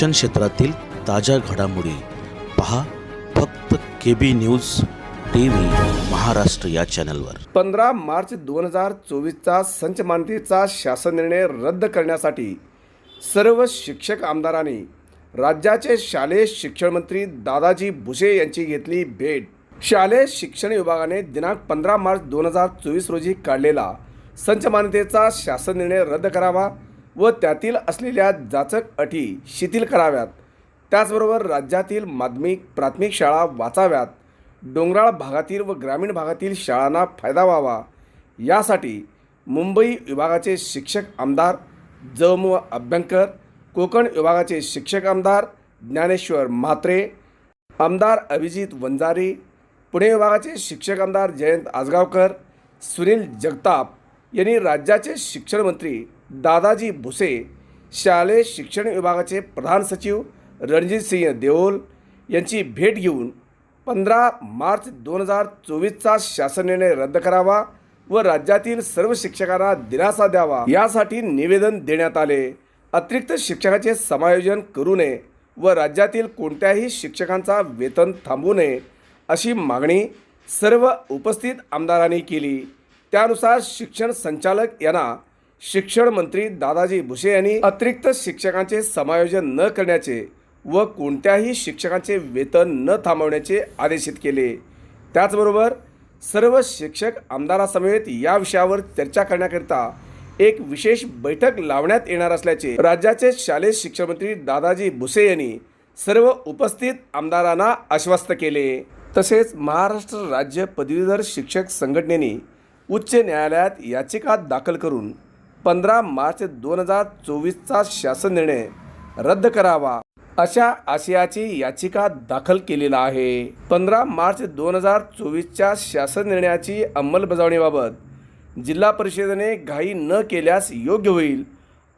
शिक्षण क्षेत्रातील ताज्या घडामोडी पहा फक्त K B news T V Maharashtra या चॅनलवर. पंधरा मार्च दोन हजार चोवीसचा संच मान्यतेचा शासन निर्णय रद्द करण्यासाठी सर्व शिक्षक आमदारांनी राज्याचे शालेय शिक्षण मंत्री दादाजी भुसे यांची घेतली भेट. शालेय शिक्षण विभागाने दिनांक पंधरा मार्च दोन हजार चोवीस रोजी काढलेला संच मान्यतेचा शासन निर्णय रद्द करावा व त्यातील असलेल्या जाचक अटी शिथिल कराव्यात. त्याचबरोबर राज्यातील माध्यमिक प्राथमिक शाळा वाचाव्यात. डोंगराळ भागातील व ग्रामीण भागातील शाळांना फायदा व्हावा. यासाठी मुंबई विभागाचे शिक्षक आमदार जम व अभ्यंकर कोकण विभागाचे शिक्षक आमदार ज्ञानेश्वर म्हात्रे आमदार अभिजित वंजारी पुणे विभागाचे शिक्षक आमदार जयंत आजगावकर सुनील जगताप यांनी राज्याचे शिक्षणमंत्री दादाजी भुसे शालेय शिक्षण विभागाचे प्रधान सचिव रणजित सिंह देओल यांची भेट घेऊन पंधरा मार्च दोन हजार चोवीसचा शासन निर्णय रद्द करावा व राज्यातील सर्व शिक्षकांना दिलासा द्यावा यासाठी निवेदन देण्यात आले. अतिरिक्त शिक्षकाचे समायोजन करू नये व राज्यातील कोणत्याही शिक्षकांचा वेतन थांबू नये अशी मागणी सर्व उपस्थित आमदारांनी केली. त्यानुसार शिक्षण संचालक यांना शिक्षण मंत्री दादाजी भुसे यांनी अतिरिक्त शिक्षकांचे समायोजन न करण्याचे व कोणत्याही शिक्षकांचे वेतन न थांबवण्याचे आदेशित केले. त्याचबरोबर सर्व शिक्षक आमदारासमवेत या विषयावर चर्चा करण्याकरिता एक विशेष बैठक लावण्यात येणार असल्याचे राज्याचे शालेय शिक्षण मंत्री दादाजी भुसे यांनी सर्व उपस्थित आमदारांना आश्वस्त केले. तसेच महाराष्ट्र राज्य पदवीधर शिक्षक संघटनेने उच्च न्यायालयात याचिका दाखल करून पंधरा मार्च दोन हजार चोवीसचा शासन निर्णय रद्द करावा अशा आशयाची याचिका दाखल केलेला आहे. पंधरा मार्च दोन हजार चोवीसच्या शासन निर्णयाची अंमलबजावणीबाबत जिल्हा परिषदेने घाई न केल्यास योग्य होईल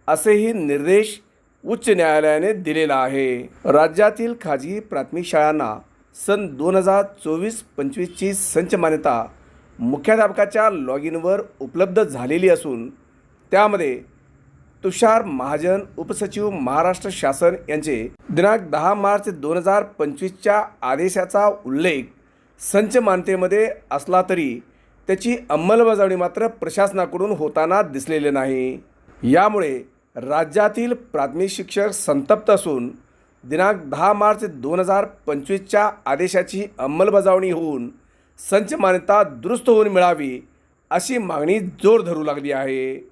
असेही निर्देश उच्च न्यायालयाने दिलेला आहे. राज्यातील खाजगी प्राथमिक शाळांना सन दोन हजार चोवीस पंचवीसची संच मान्यता मुख्याध्यापकाच्या लॉग इनवर उपलब्ध झालेली असून त्यामध्ये तुषार महाजन उपसचिव महाराष्ट्र शासन यांचे दिनांक दहा मार्च दोन हजार पंचवीसच्या आदेशाचा उल्लेख संचमान्यतेमध्ये असला तरी त्याची अंमलबजावणी मात्र प्रशासनाकडून होताना दिसलेले नाही. यामुळे राज्यातील प्राथमिक शिक्षक संतप्त असून दिनांक दहा मार्च दोन हजार पंचवीसच्या आदेशाची अंमलबजावणी होऊन संच मान्यता दुरुस्त होऊन मिळावी अशी मागणी जोर धरू लागली आहे.